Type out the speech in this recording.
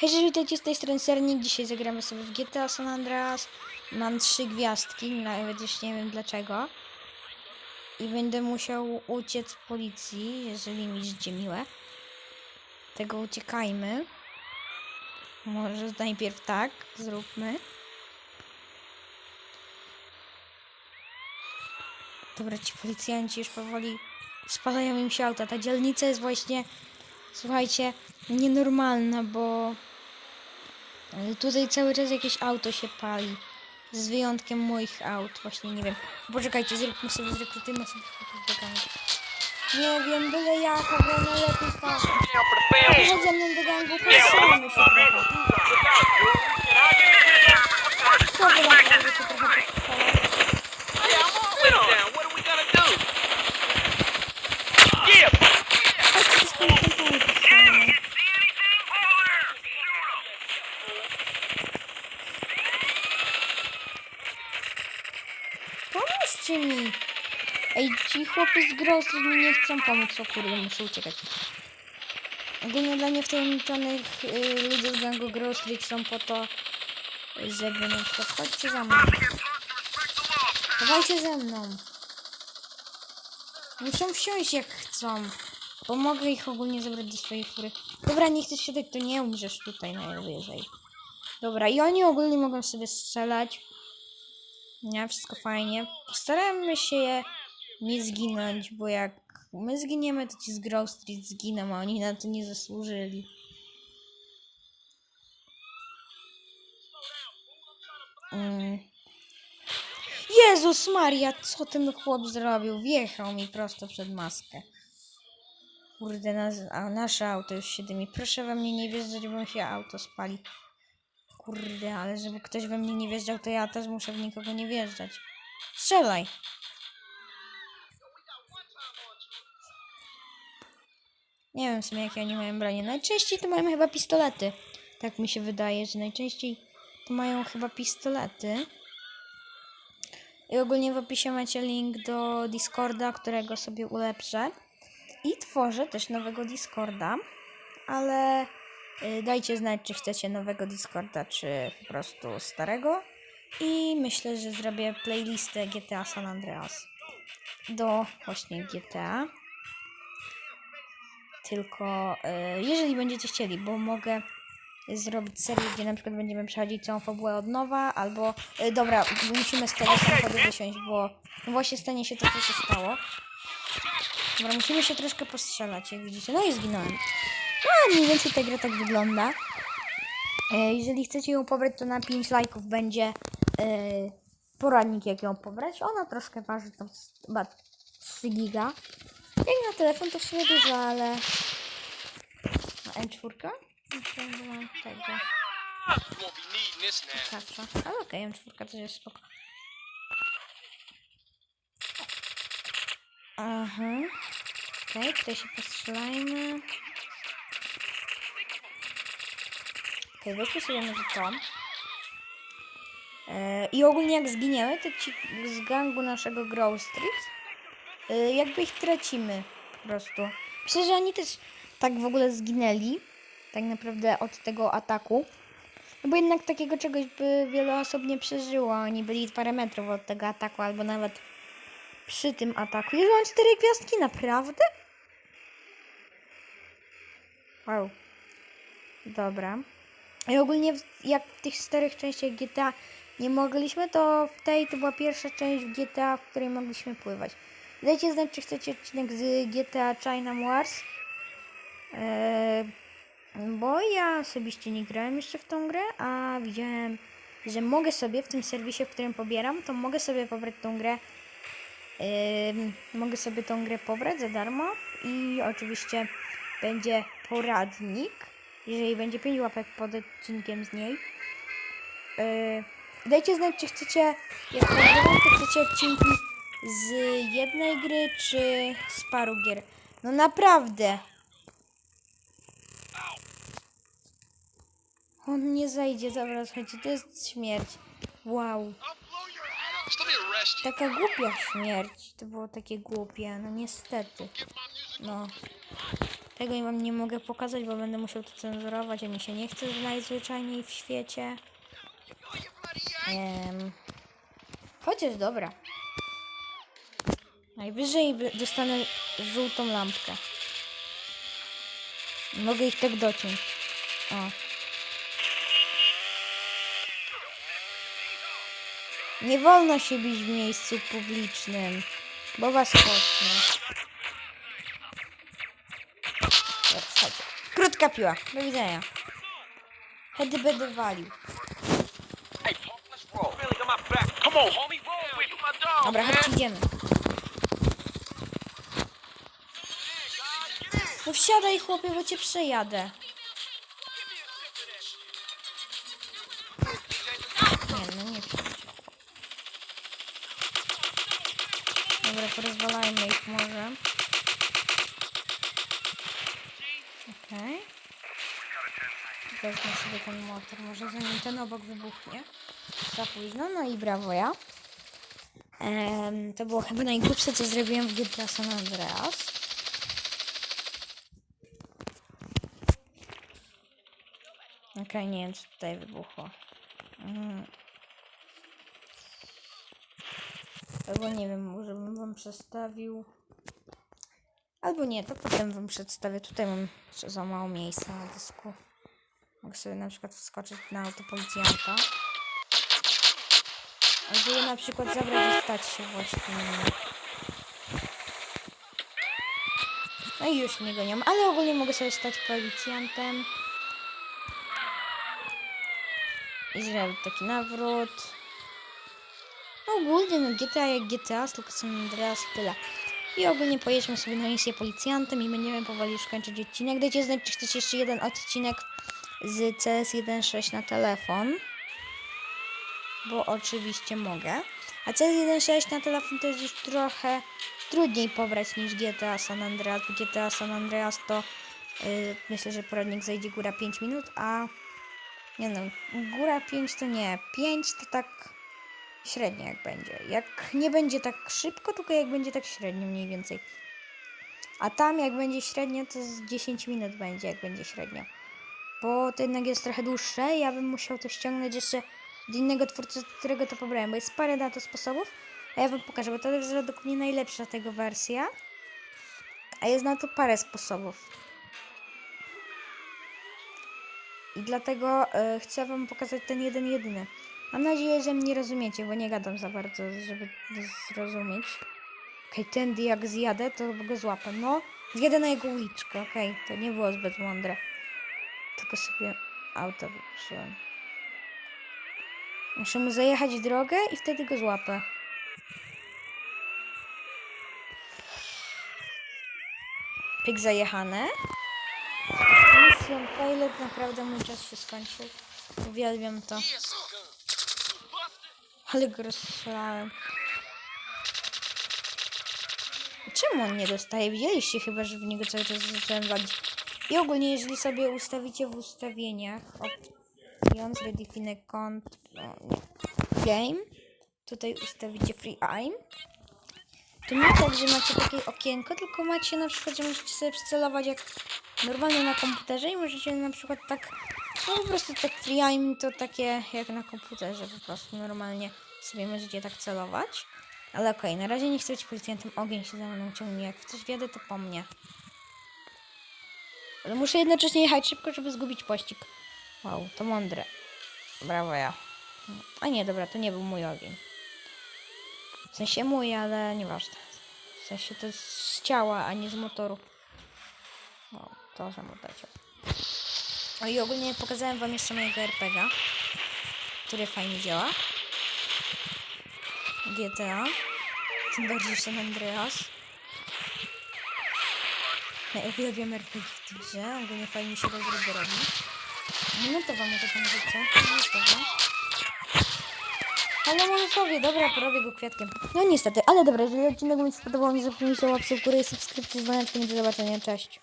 Hej, cześć, witajcie z tej strony Sernik. Dzisiaj zagramy sobie w GTA San Andreas. Mam trzy gwiazdki, nawet już nie wiem dlaczego. I będę musiał uciec policji, jeżeli mi życie miłe. Tego uciekajmy. Może najpierw tak, zróbmy. Dobra, ci policjanci już powoli spalają im się auta. Ta dzielnica jest właśnie, słuchajcie, nienormalna, bo ale tutaj cały czas jakieś auto się pali. Z wyjątkiem moich aut, właśnie nie wiem. Poczekajcie, zróbmy sobie, zrekrutujmy sobie chłopów do gangu. Nie wiem, byle jak, ale najlepiej tak. Chodź ze mną do gangu, postrzelamy się trochę. Co wy naprawdę się trochę postrzelać? Chodźcie z tym kompletnie postrzelamy. Pomóżcie mi! Ej, ci chłopy z Street mi nie chcą pomóc, o kurde, muszę uciekać. Ogólnie dla niewtajemniczonych y, ludzie z gangu Street są po to, żeby na przykład chodźcie za mną. Dawajcie ze mną. Muszą wsiąść jak chcą. Bo mogę ich ogólnie zabrać do swojej fury. Dobra, nie chcesz siadać, to nie umrzesz tutaj najwyżej. Dobra, i oni ogólnie mogą sobie strzelać. Nie, wszystko fajnie. Postaramy się je nie zginąć, bo jak my zginiemy, to ci z Grove Street zginą, a oni na to nie zasłużyli. Mm. Jezus Maria, co ten chłop zrobił? Wjechał mi prosto przed maskę. Kurde, a nasze auto już się dymi. Proszę we mnie nie wjeżdżać, bo mi się auto spali. Kurde, ale żeby ktoś we mnie nie wjeżdżał, to ja też muszę w nikogo nie wjeżdżać. Strzelaj! Nie wiem w sumie jakie oni mają branie. Najczęściej to mają chyba pistolety. Tak mi się wydaje, że najczęściej to mają chyba pistolety. I ogólnie w opisie macie link do Discorda, którego sobie ulepszę. I tworzę też nowego Discorda, ale y, dajcie znać, czy chcecie nowego Discorda, czy po prostu starego. I myślę, że zrobię playlistę GTA San Andreas do właśnie GTA. Tylko y, jeżeli będziecie chcieli, bo mogę zrobić serię, gdzie na przykład będziemy przechodzić całą fabułę od nowa, albo y, dobra, musimy z tego samochodu wysiąść, bo właśnie stanie się to, co się stało. Dobra, musimy się troszkę postrzelać, jak widzicie. No i zginąłem. No, mniej więcej ta gra tak wygląda. E, jeżeli chcecie ją pobrać, to na 5 lajków będzie poradnik, jak ją pobrać. Ona troszkę waży, to chyba 3 giga. Jak na telefon to w sumie dużo, ale... A M4? Myślałem, że mam tego. Kacza. Ale okej, M4 też jest spoko. Aha. Okej, tutaj się postrzelajmy. Okej, weźmy sobie może to. E, I ogólnie jak zginiemy, to ci z gangu naszego Grove Street, jakby ich tracimy po prostu. Myślę, że oni też tak w ogóle zginęli, tak naprawdę od tego ataku. No bo jednak takiego czegoś by wiele osób nie przeżyło. Oni byli parę metrów od tego ataku, albo nawet przy tym ataku. Już mam cztery gwiazdki, naprawdę? Wow. Dobra. I ogólnie jak w tych czterech częściach GTA nie mogliśmy, to w tej to była pierwsza część w GTA, w której mogliśmy pływać. Dajcie znać, czy chcecie odcinek z GTA China Wars. Eee, bo ja osobiście nie grałem jeszcze w tą grę, a widziałem, że mogę sobie w tym serwisie, w którym pobieram, to mogę sobie pobrać tą grę. Ym, mogę sobie tą grę pobrać za darmo i oczywiście będzie poradnik, jeżeli będzie 5 łapek pod odcinkiem z niej. Yy, dajcie znać, czy chcecie, jak to chcecie odcinki z jednej gry, czy z paru gier. No naprawdę. On nie zajdzie, dobra, słuchajcie, to jest śmierć. Wow. Taka głupia śmierć. To było takie głupie, no niestety. No. Tego wam nie mogę pokazać, bo będę musiał to cenzurować, a mi się nie chce najzwyczajniej w świecie. Em, chociaż dobra. Najwyżej dostanę żółtą lampkę. Mogę ich tak dociąć. O. Nie wolno się bić w miejscu publicznym, bo was. Dobra, słuchajcie. Krótka piła. Do widzenia. Hedy będę walił. Hey, Punk, let's No wsiadaj, chłopie, bo cię przejadę. Nie, no nie. Dobra, porozwalajmy ich może. Okej. Wezmę sobie ten motor, może zanim ten obok wybuchnie. Za późno, no i brawo ja. Em, to było chyba najgłupsze, co zrobiłem w GTA San Andreas. Okej, nie wiem, co tutaj wybuchło. Mm. Albo nie wiem, może bym wam przedstawił. Albo nie, to potem wam przedstawię. Tutaj mam za mało miejsca na dysku. Mogę sobie na przykład wskoczyć na auto policjanta. Albo je na przykład zabrać i stać się właśnie. No i już nie gonią, ale ogólnie mogę sobie stać policjantem. I zrobić taki nawrót. No ogólnie no GTA jak GTA, tylko San Andreas i tyle. I ogólnie pojedźmy sobie na misję policjantem i będziemy powoli już kończyć odcinek. Dajcie znać, czy chcecie jeszcze jeden odcinek z CS1.6 na telefon bo oczywiście mogę. A CS1.6 na telefon to jest już trochę trudniej pobrać niż GTA San Andreas. Bo GTA San Andreas to yy, myślę, że poradnik zajdzie góra 5 minut, a nie no, góra 5 to nie, 5 to tak średnio jak będzie. Jak nie będzie tak szybko, tylko jak będzie tak średnio mniej więcej. A tam jak będzie średnio, to z 10 minut będzie, jak będzie średnio. Bo to jednak jest trochę dłuższe. Ja bym musiał to ściągnąć jeszcze od innego twórcy, którego to pobrałem, bo jest parę na to sposobów. A ja wam pokażę, bo to jest według mnie najlepsza tego wersja. A jest na to parę sposobów. I dlatego e, chcę wam pokazać ten jeden jedyny. Mam nadzieję, że mnie rozumiecie, bo nie gadam za bardzo, żeby zrozumieć. Okej, tędy jak zjadę, to go złapę. No, zjadę na jego uliczkę, okej, to nie było zbyt mądre. Tylko sobie auto wyprzedłem. Muszę mu zajechać drogę i wtedy go złapę. Pyk zajechane. Mission failed, naprawdę mój czas się skończył. Uwielbiam to. Ale go rozstrzelałem. Czemu on nie dostaje? Widzieliście chyba, że w niego cały czas zacząłem walić. I ogólnie, jeżeli sobie ustawicie w ustawieniach options, redefine kont, no, game, tutaj ustawicie free aim, to nie tak, że macie takie okienko, tylko macie na przykład, że możecie sobie przycelować jak normalnie na komputerze i możecie na przykład tak, no po prostu tak free aim to takie jak na komputerze, po prostu normalnie sobie możecie tak celować. Ale okej, na razie nie chcę być policjantem, ogień się za mną ciągnie, jak w coś wjadę to po mnie. Ale muszę jednocześnie jechać szybko, żeby zgubić pościg. Wow, to mądre. Brawo ja. A nie, dobra, to nie był mój ogień. W sensie mój, ale nieważne. W sensie to z ciała, a nie z motoru. To, że mu. O i ogólnie pokazałem wam jeszcze mojego RPGa, który fajnie działa. GTA. Tym bardziej San Andreas. Ja uwielbiam RPG w tej grze. Ogólnie fajnie się rozrobi robi. Minutowa może tam rzucę. Ale minutowie, dobra, porobię go kwiatkiem. No niestety, ale dobra, jeżeli odcinek mi spodobał, nie zapomnijcie o łapce w górę i subskrypcji z dzwoneczkiem. Do zobaczenia, cześć.